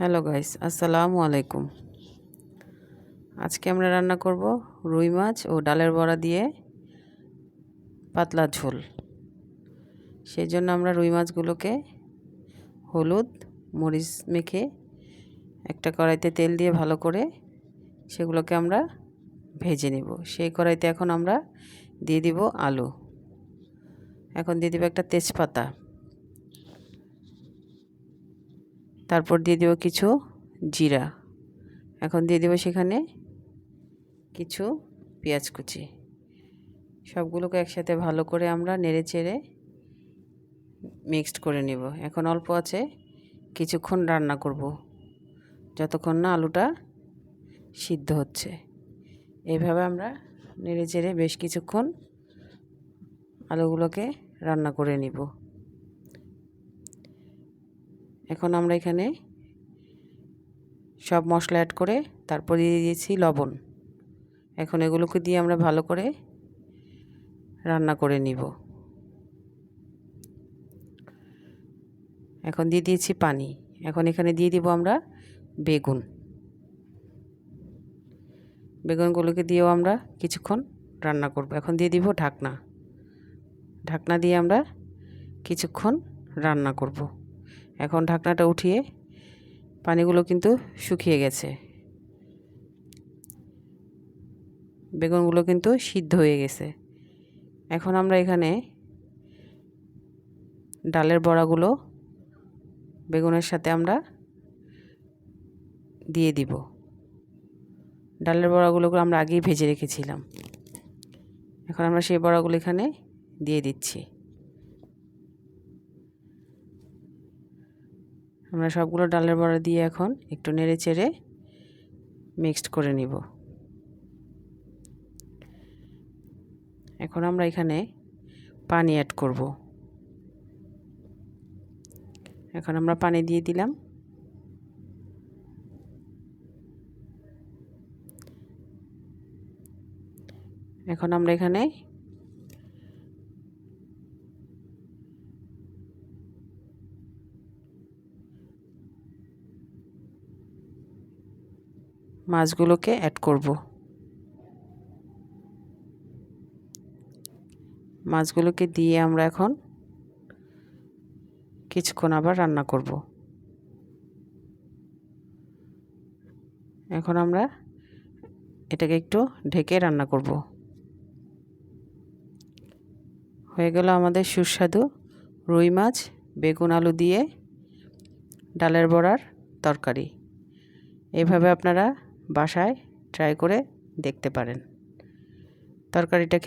Hello guys আসসালামু আলাইকুম আজকে আমরা রান্না করব রুই মাছ ও ডালের বড়া দিয়ে পাতলা ঝোল। সেই জন্য আমরা রুই মাছগুলোকে হলুদ মরিচ মেখে একটা কড়াইতে তেল দিয়ে ভালো করে সেগুলোকে আমরা ভেজে নেব। সেই কড়াইতে এখন আমরা দিয়ে দিব আলু। এখন দিয়ে দিব একটা তেজপাতা। তারপর দিয়ে দেবো কিছু জিরা। এখন দিয়ে দেবো সেখানে কিছু পেঁয়াজ কুচি। সবগুলোকে একসাথে ভালো করে আমরা নেড়ে চেড়ে মিক্সড করে নেব। এখন অল্প আছে, কিছুক্ষণ রান্না করব। যতক্ষণ না আলুটা সিদ্ধ হচ্ছে। এইভাবে আমরা নেড়ে চেড়ে বেশ কিছুক্ষণ আলুগুলোকে রান্না করে নিব। এখন আমরা এখানে সব মশলা অ্যাড করে তারপর দিয়ে দিয়েছি লবণ। এখন এগুলোকে দিয়ে আমরা ভালো করে রান্না করে নিব। এখন দিয়ে দিয়েছি পানি। এখন এখানে দিয়ে দিব আমরা বেগুন। বেগুনগুলোকে দিয়েও আমরা কিছুক্ষণ রান্না করব। এখন দিয়ে দিব ঢাকনা। ঢাকনা দিয়ে আমরা কিছুক্ষণ রান্না করব। এখন ঢাকনাটা উঠিয়ে পানিগুলো কিন্তু শুকিয়ে গেছে। বেগুনগুলো কিন্তু সিদ্ধ হয়ে গেছে। এখন আমরা এখানে ডালের বড়াগুলো বেগুনের সাথে আমরা দিয়ে দিব। ডালের বড়াগুলোকে আমরা আগেই ভেজে রেখেছিলাম। এখন আমরা সেই বড়াগুলো এখানে দিয়ে দিচ্ছি। আমরা সবগুলো ডালের বড়া দিয়ে এখন একটু নেড়ে চেড়ে মিক্সড করে নিব। এখন আমরা এখানে পানি অ্যাড করব। এখন আমরা পানি দিয়ে দিলাম। এখন আমরা এখানে মাছগুলোকে অ্যাড করব। মাছগুলোকে দিয়ে আমরা এখন কিছুক্ষণ আবার রান্না করব। এখন আমরা এটাকে একটু ঢেকে রান্না করব। হয়ে গেল আমাদের সুস্বাদু রুই মাছ, বেগুন আলু দিয়ে ডালের বড়ার তরকারি। এভাবে আপনারা বাসায় ট্রাই করে দেখতে পারেন। তরকারিটা খেতে